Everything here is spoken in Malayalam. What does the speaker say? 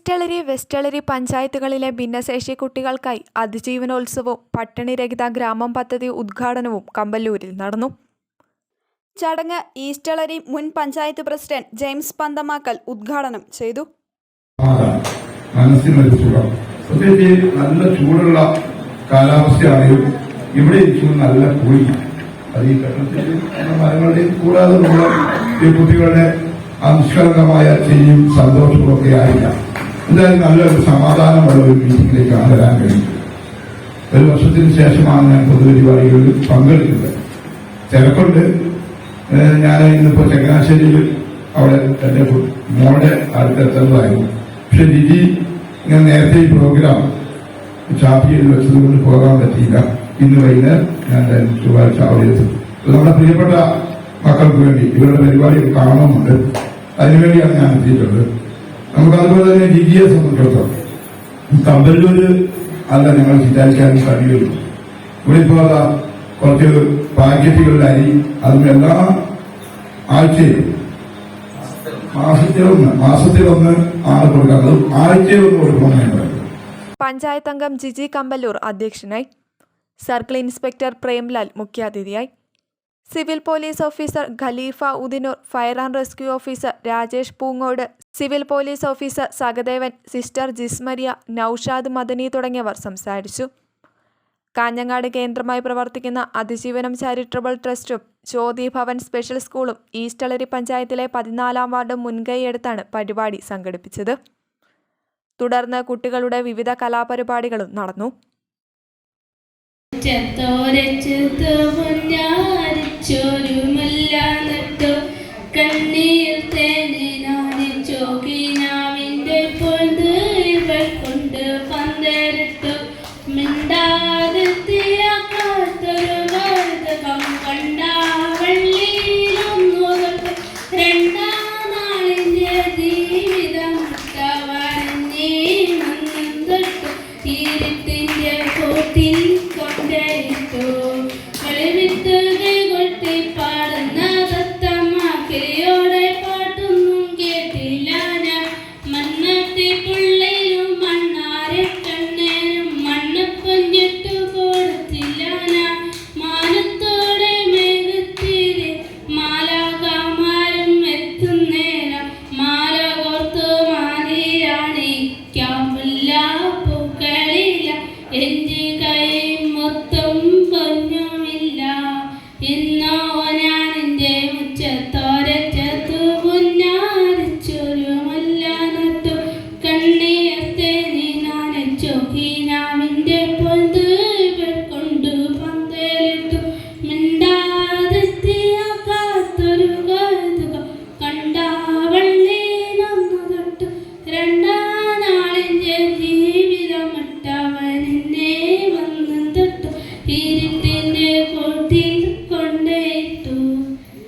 ഈസ്റ്റളരി വെസ്റ്റളരി പഞ്ചായത്തുകളിലെ ഭിന്നശേഷി കുട്ടികൾക്കായി അതിജീവനോത്സവവും പട്ടിണിരഹിത ഗ്രാമം പദ്ധതി ഉദ്ഘാടനവും കമ്പല്ലൂരിൽ നടന്നു. ചടങ്ങ് ഈസ്റ്റളരി മുൻ പഞ്ചായത്ത് പ്രസിഡന്റ് ജെയിംസ് പന്തമാക്കൽ ഉദ്ഘാടനം ചെയ്തു. നല്ല ചൂടുള്ള കാലാവസ്ഥയാണെങ്കിലും ഇവിടെ ഇരിക്കുന്ന നല്ല കൂടി അത് ഈ നമ്മുടെ മരങ്ങളുടെയും കൂടാതെ ഈ കുട്ടികളുടെ അംശകമായ ചെയ്യും സന്തോഷവും ഒക്കെ ആയില്ല. എന്തായാലും നല്ലൊരു സമാധാനമുള്ള ഒരു മീറ്റിംഗിലേക്കാണ് വരാൻ കഴിയുന്നത് ഒരു വർഷത്തിന് ശേഷമാണ് ഞാൻ പൊതുപരിപാടികളിൽ പങ്കെടുക്കുന്നത്. ചിലപ്പോണ്ട് ഞാൻ ഇന്നിപ്പോ ചങ്ങനാശ്ശേരിയിൽ അവിടെ എന്റെ മോളുടെ അടുത്തെത്തുന്നതായിരുന്നു പക്ഷെ ലിജി ഇങ്ങനെ നേരത്തെ ഈ പ്രോഗ്രാം ചാപ്പിയിൽ വെച്ചതുകൊണ്ട് പോകാൻ പറ്റിയില്ല. ഇന്ന് വൈകുന്നേരം ഞാൻ ചൊവ്വാഴ്ച അവിടെ എത്തും. നമ്മുടെ പ്രിയപ്പെട്ട മക്കൾക്ക് വേണ്ടി ഇവരുടെ പരിപാടി കാണുന്നുണ്ട് അതിനുവേണ്ടിയാണ് ഞാൻ എത്തിയിട്ടുള്ളത്. നമുക്ക് അതുപോലെ തന്നെ ലിജിയെ സംബന്ധിച്ചിടത്തോളം കമ്പല്ലൂര് അല്ല ഞങ്ങൾ വിചാരിക്കാൻ കഴിയുള്ളൂ. ഇവിടെ ഇപ്പോ അതാ കുറച്ച് പാക്കറ്റുകളുടെ അരി അതും എല്ലാ ആഴ്ചയിലും മാസത്തിലൊന്ന് മാസത്തിലൊന്ന് ആണ് കൊടുക്കുന്നത് ആഴ്ചയിലൊന്ന് പഞ്ചായത്ത് അംഗം ജിജി കമ്പല്ലൂർ അധ്യക്ഷനായി. സർക്കിൾ ഇൻസ്പെക്ടർ പ്രേംലാൽ മുഖ്യാതിഥിയായി. Civil police officer Khalifa Udinoor fire and rescue officer Rajesh Poongode civil police officer Sahadevan sister Jismaria Naushad Madani തുടങ്ങിയവർ സംസാരിച്ചു. കാഞ്ഞങ്ങാട് കേന്ദ്രമായി പ്രവർത്തിക്കുന്ന അതിജീവനം ചാരിറ്റബിൾ ട്രസ്റ്റും ജ്യോതി ഭവൻ സ്പെഷ്യൽ സ്കൂളും ഈസ്റ്റളരി പഞ്ചായത്തിലെ പതിനാലാം വാർഡ് മുൻകൈയെടുത്താണ് പരിപാടി സംഘടിപ്പിച്ചത്. തുടർന്ന് കുട്ടികളുടെ വിവിധ കലാപരിപാടികളും നടന്നു. കണ്ണീർ إلا